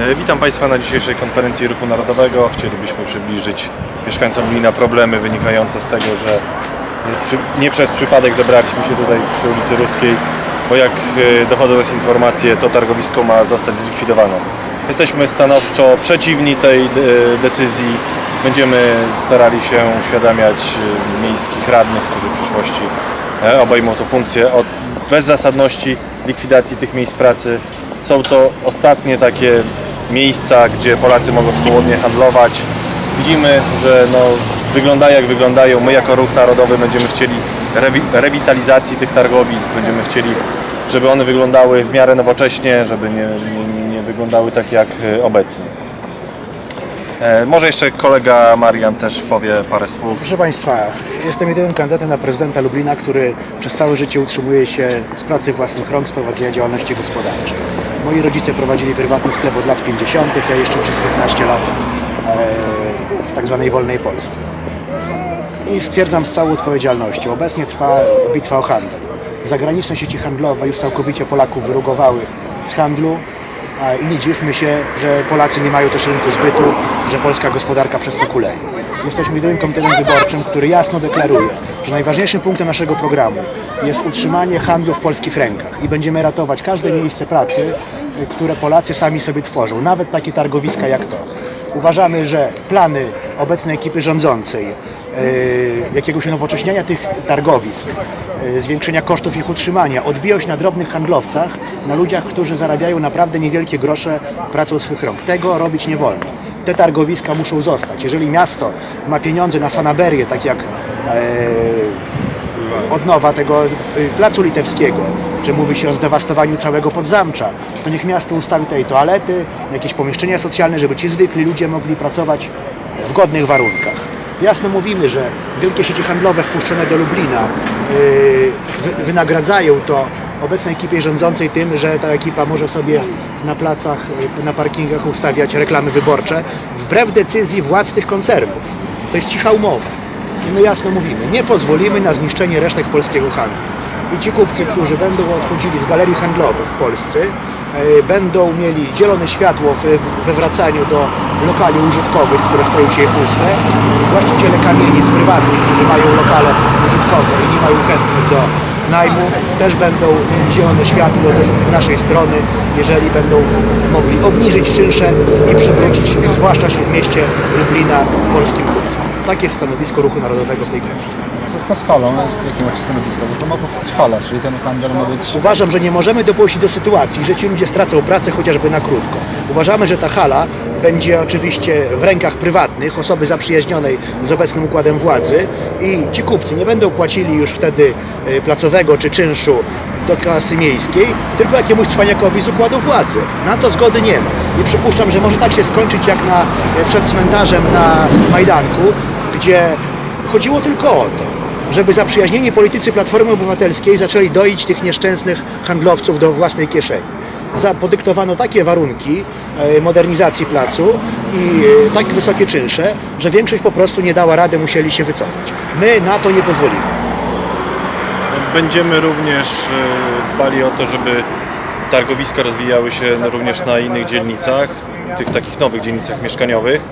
E, Witam Państwa na dzisiejszej konferencji Ruchu Narodowego. Chcielibyśmy przybliżyć mieszkańcom gmina problemy wynikające z tego, że nie, przez przypadek zebraliśmy się tutaj przy ulicy Ruskiej, bo jak e, dochodzą nas informacje, to targowisko ma zostać zlikwidowane. Jesteśmy stanowczo przeciwni tej e, decyzji. Będziemy starali się uświadamiać miejskich radnych, którzy w przyszłości obejmą tą funkcję od bezzasadności likwidacji tych miejsc pracy. Są to ostatnie takie miejsca, gdzie Polacy mogą swobodnie handlować. Widzimy, że no, wyglądają jak wyglądają. My jako ruch narodowy będziemy chcieli rewi- rewitalizacji tych targowisk, będziemy chcieli, żeby one wyglądały w miarę nowocześnie, żeby nie, nie, nie- wyglądały tak jak e, obecnie. E, może jeszcze kolega Marian też powie parę słów. Proszę Państwa, jestem jedynym kandydatem na prezydenta Lublina, który przez całe życie utrzymuje się z pracy własnych rąk, z prowadzenia działalności gospodarczej. Moi rodzice prowadzili prywatny sklep od lat 50., ja jeszcze przez 15 lat e, w tak zwanej wolnej Polsce. I stwierdzam z całą odpowiedzialnością, obecnie trwa bitwa o handel. Zagraniczne sieci handlowe już całkowicie Polaków wyrugowały z handlu, i nie dziwmy się, że Polacy nie mają też rynku zbytu, że polska gospodarka przez to kuleje. Jesteśmy jedynym komitetem wyborczym, który jasno deklaruje, że najważniejszym punktem naszego programu jest utrzymanie handlu w polskich rękach i będziemy ratować każde miejsce pracy, które Polacy sami sobie tworzą, nawet takie targowiska jak to. Uważamy, że plany obecnej ekipy rządzącej, y, jakiegoś unowocześniania tych targowisk, y, zwiększenia kosztów ich utrzymania, odbiją się na drobnych handlowcach, na ludziach, którzy zarabiają naprawdę niewielkie grosze pracą swych rąk. Tego robić nie wolno. Te targowiska muszą zostać. Jeżeli miasto ma pieniądze na fanaberię, tak jak e, odnowa tego y, placu litewskiego, czy mówi się o zdewastowaniu całego podzamcza, to niech miasto ustawi tutaj toalety, jakieś pomieszczenia socjalne, żeby ci zwykli ludzie mogli pracować w godnych warunkach. Jasno mówimy, że wielkie sieci handlowe wpuszczone do Lublina y, wy- wynagradzają to obecnej ekipie rządzącej tym, że ta ekipa może sobie na placach, y, na parkingach ustawiać reklamy wyborcze wbrew decyzji władz tych koncernów. To jest cicha umowa. I my jasno mówimy, nie pozwolimy na zniszczenie resztek polskiego handlu. I ci kupcy, którzy będą odchodzili z galerii handlowych w Polsce, e, będą mieli zielone światło we wracaniu do lokali użytkowych, które stoją dzisiaj puste. Właściciele kamienic prywatnych, którzy mają lokale użytkowe i nie mają chętnych do najmu, też będą zielone światło ze, z naszej strony, jeżeli będą mogli obniżyć czynsze i przywrócić, zwłaszcza w śródmieście Lublina, polskim kupcom. Takie jest stanowisko Ruchu Narodowego w tej kwestii. Co, co z halą? Jakie macie stanowisko? Bo to ma powstać hala, czyli ten handel ma być... Uważam, że nie możemy dopuścić do sytuacji, że ci ludzie stracą pracę chociażby na krótko. Uważamy, że ta hala będzie oczywiście w rękach prywatnych, osoby zaprzyjaźnionej z obecnym układem władzy i ci kupcy nie będą płacili już wtedy e, placowego czy czynszu do kasy miejskiej, tylko jakiemuś cwaniakowi z układu władzy. Na to zgody nie ma. I przypuszczam, że może tak się skończyć jak na, e, przed cmentarzem na Majdanku, gdzie chodziło tylko o to, żeby zaprzyjaźnieni politycy Platformy Obywatelskiej zaczęli doić tych nieszczęsnych handlowców do własnej kieszeni. Za, podyktowano takie warunki modernizacji placu i e, tak wysokie czynsze, że większość po prostu nie dała rady, musieli się wycofać. My na to nie pozwolimy. Będziemy również e, dbali o to, żeby targowiska rozwijały się również na innych dzielnicach, tych takich nowych dzielnicach mieszkaniowych.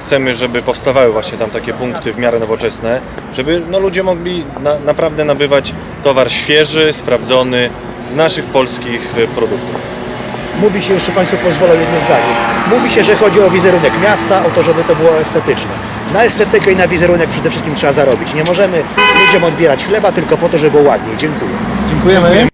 Chcemy, żeby powstawały właśnie tam takie punkty w miarę nowoczesne, żeby no, ludzie mogli na, naprawdę nabywać towar świeży, sprawdzony z naszych polskich e, produktów. Mówi się, jeszcze Państwo pozwolą jedno zdanie, mówi się, że chodzi o wizerunek miasta, o to, żeby to było estetyczne. Na estetykę i na wizerunek przede wszystkim trzeba zarobić. Nie możemy ludziom odbierać chleba tylko po to, żeby było ładniej. Dziękuję. Dziękujemy.